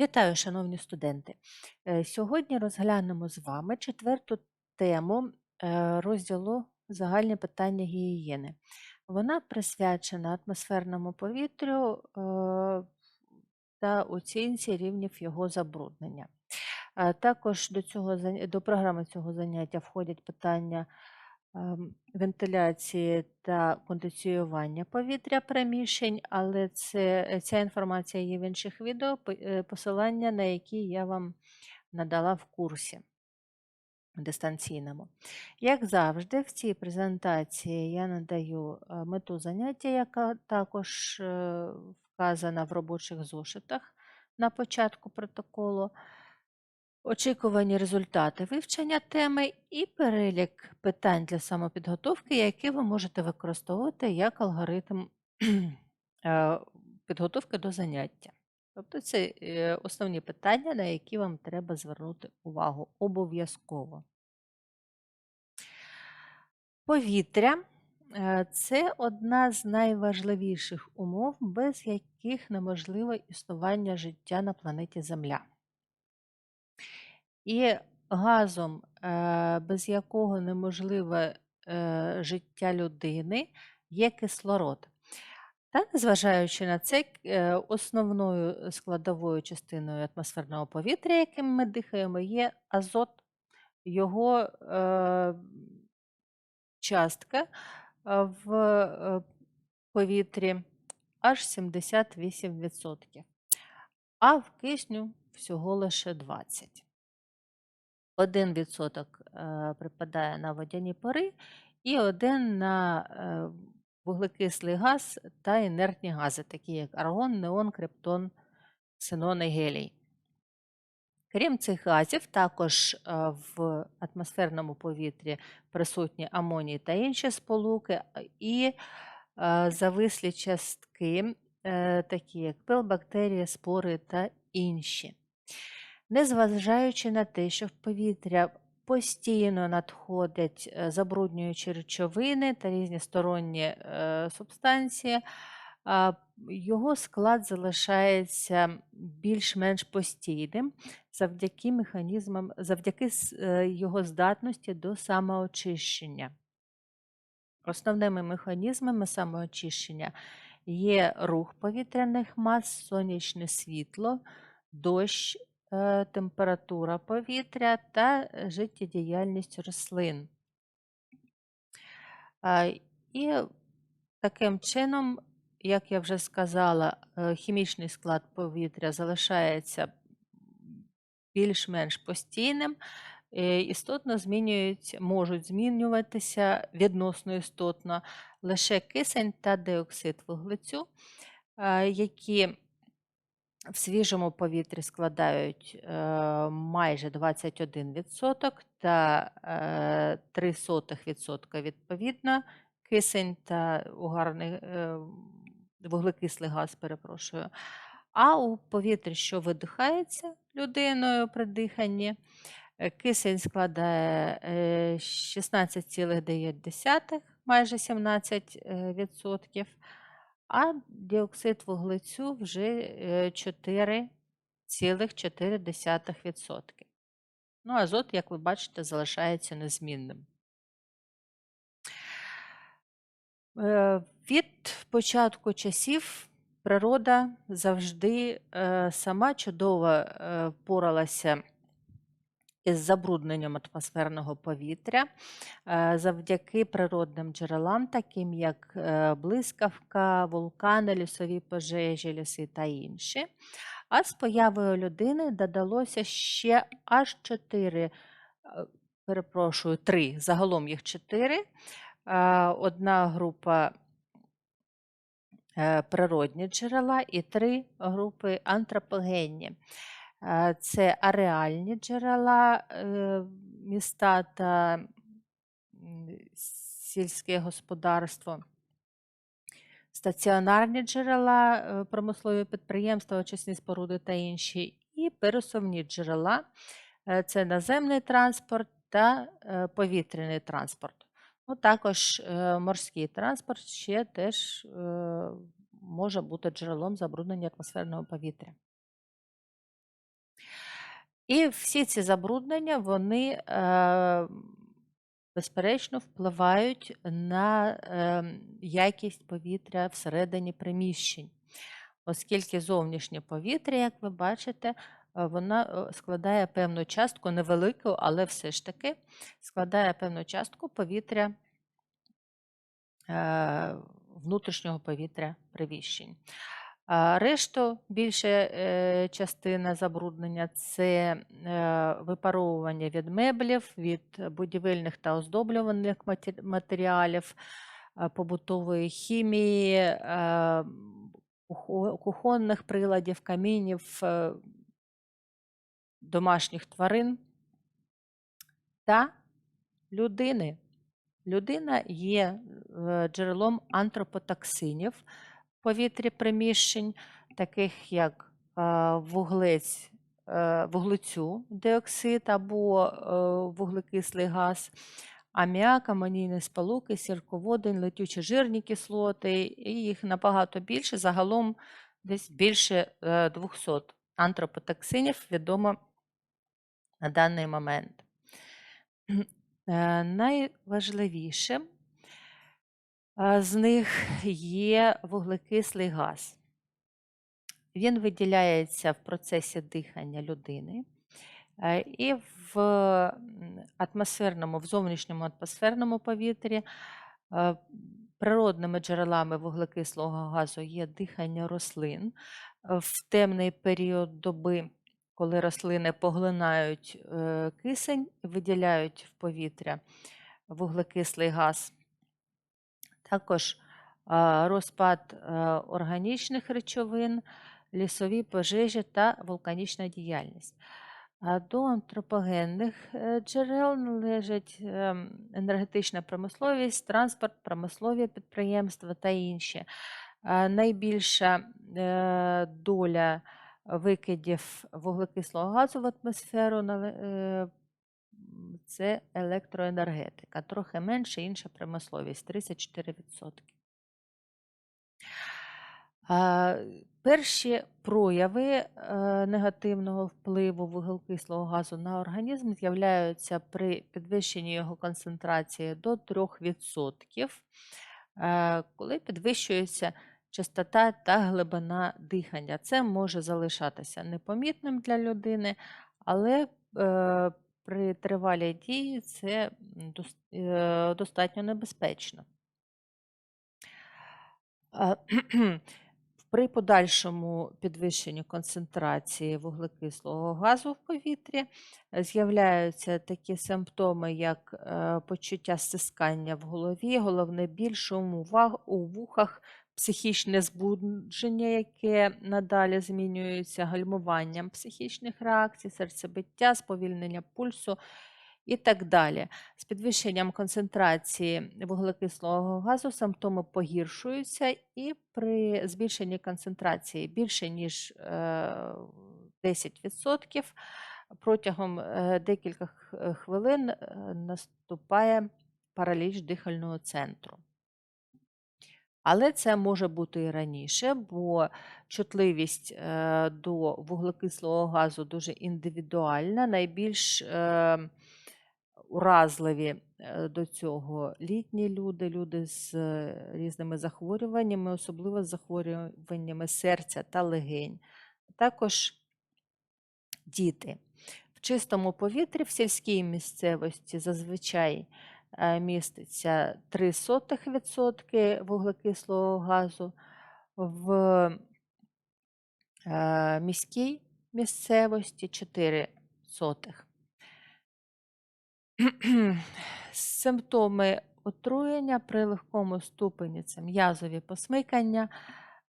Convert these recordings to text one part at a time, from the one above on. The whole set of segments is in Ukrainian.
Вітаю, шановні студенти! Е, Сьогодні розглянемо з вами четверту тему е, розділу Загальні питання гігієни. Вона присвячена атмосферному повітрю е, та оцінці рівнів його забруднення. Також до, цього, до програми цього заняття входять питання вентиляції та кондиціювання повітря приміщень, але це, ця інформація є в інших відео, е, посилання на які я вам надала в курсі дистанційному. Як завжди, в цій презентації я надаю е, мету заняття, яка також е, вказана в робочих зошитах на початку протоколу очікувані результати вивчення теми і перелік питань для самопідготовки, які ви можете використовувати як алгоритм е, підготовки до заняття. Тобто це е, основні питання, на які вам треба звернути увагу обов'язково. Повітря е, це одна з найважливіших умов, без яких неможливо існування життя на планеті Земля. І газом, е, без якого неможливе е, життя людини, є кислород. Та, незважаючи на це, е, основною складовою частиною атмосферного повітря, яким ми дихаємо, є азот. Його е, частка в повітрі аж 78%, а в кисню всього лише 20%. 1% е, припадає на водяні пари і 1 на е, вуглекислий газ та інертні гази, такі як аргон, неон, криптон, ксенон і гелій. Крім цих газів, також е, в атмосферному повітрі присутні амоній та інші сполуки, і завислі частки, такі як пил, бактерії, спори та інші. Незважаючи на те, що в повітря постійно надходять е, забруднюючі речовини та різні сторонні е, субстанції, його склад залишається більш-менш постійним завдяки механізмам, завдяки е, його здатності до самоочищення. Основними механізмами самоочищення є рух повітряних мас, сонячне світло, дощ, температура повітря та е, життєдіяльність рослин. І таким чином, як я вже сказала, е, хімічний склад повітря залишається більш-менш постійним. Е, Істотно змінюють, можуть змінюватися відносно істотно лише кисень та диоксид вуглецю, які в свіжому повітрі складають е, майже 21% та е, 0,03% відповідно кисень та угарний е, вуглекислий газ, перепрошую. А у повітрі, що видихається людиною при диханні, е, кисень складає е, 16,9, майже 17%, а діоксид вуглецю вже е, 4,4%. Ну, азот, як ви бачите, залишається незмінним. Е, Від початку часів природа завжди е, сама чудово е, впоралася із забрудненням атмосферного повітря е, завдяки природним джерелам, таким як е, блискавка, вулкани, лісові пожежі, ліси та інші. А з появою людини додалося ще аж чотири, е, перепрошую, три, загалом їх чотири. Одна група природні джерела і три групи антропогенні. Е, Це ареальні джерела, е, міста та сільське господарство, стаціонарні джерела, е, промислові підприємства, очисні споруди та інші, і пересувні джерела це наземний транспорт та повітряний транспорт. Ну, також морський транспорт ще теж може бути джерелом забруднення атмосферного повітря. І всі ці забруднення, вони, е, безперечно, впливають на е, якість повітря всередині приміщень, оскільки зовнішнє повітря, як ви бачите, е, вона е, складає певну частку, невелику, але все ж таки складає певну частку повітря внутрішнього повітря приміщень. Решту більша е, частина забруднення це е, випаровування від меблів, від будівельних та оздоблюваних матеріалів, е, побутової хімії, кухонних приладів, камінів, домашніх тварин та людини. Людина є джерелом антропотоксинів повітрі приміщень, таких як е, вуглець, е, вуглецю диоксид або е, вуглекислий газ, аміак, амонійні сполуки, сірководень, летючі жирні кислоти, і їх набагато більше. Загалом десь більше е, 200 антропотоксинів відомо на даний момент. Е, Найважливішим е, з них є вуглекислий газ. Він виділяється в процесі дихання людини. е, І в атмосферному, в зовнішньому атмосферному повітрі е, природними джерелами вуглекислого газу є дихання рослин. Е, В темний період доби, коли рослини поглинають е, кисень, виділяють в повітря вуглекислий газ. Також розпад е, органічних речовин, лісові пожежі та вулканічна діяльність. До антропогенних е, джерел належать ем, енергетична промисловість, транспорт, промислові підприємства та інші. Найбільша е, доля викидів вуглекислого газу в атмосферу е, це електроенергетика, трохи менше інша промисловість 34%. Перші прояви е, негативного впливу вуглекислого газу на організм з'являються при підвищенні його концентрації до 3%, е, коли підвищується частота та глибина дихання. Це може залишатися непомітним для людини, але е, при тривалій дії це е, достатньо небезпечно. При подальшому підвищенні концентрації вуглекислого газу в повітрі е, з'являються такі симптоми, як е, почуття стискання в голові, головний біль, шум у вухах, психічне збудження, яке надалі змінюється гальмуванням психічних реакцій, серцебиття, сповільнення пульсу і так далі. З підвищенням концентрації вуглекислого газу симптоми погіршуються, і при збільшенні концентрації більше ніж е, 10% протягом е, декількох е, хвилин е, наступає параліч дихального центру. Але це може бути і раніше, бо чутливість е, до вуглекислого газу дуже індивідуальна. Найбільш е, уразливі е, до цього літні люди, люди з різними захворюваннями, особливо з захворюваннями серця та легень. Також діти. В чистому повітрі в сільській місцевості зазвичай міститься 0,03% вуглекислого газу, в е, міській місцевості 4 сотих. Симптоми отруєння при легкому ступені це м'язові посмикання,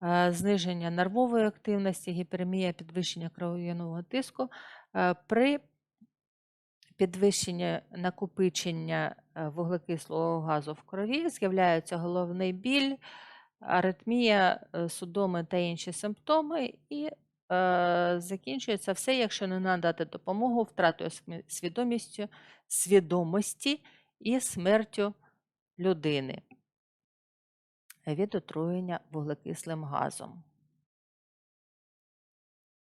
е, зниження нервової активності, гіперемія, підвищення кров'яного тиску. Е, При підвищенні накопичення е, вуглекислого газу в крові з'являється головний біль, аритмія, е, судоми та інші симптоми, і е, закінчується все, якщо не надати допомогу втратою свідомістю, свідомості і смертю людини від отруєння вуглекислим газом.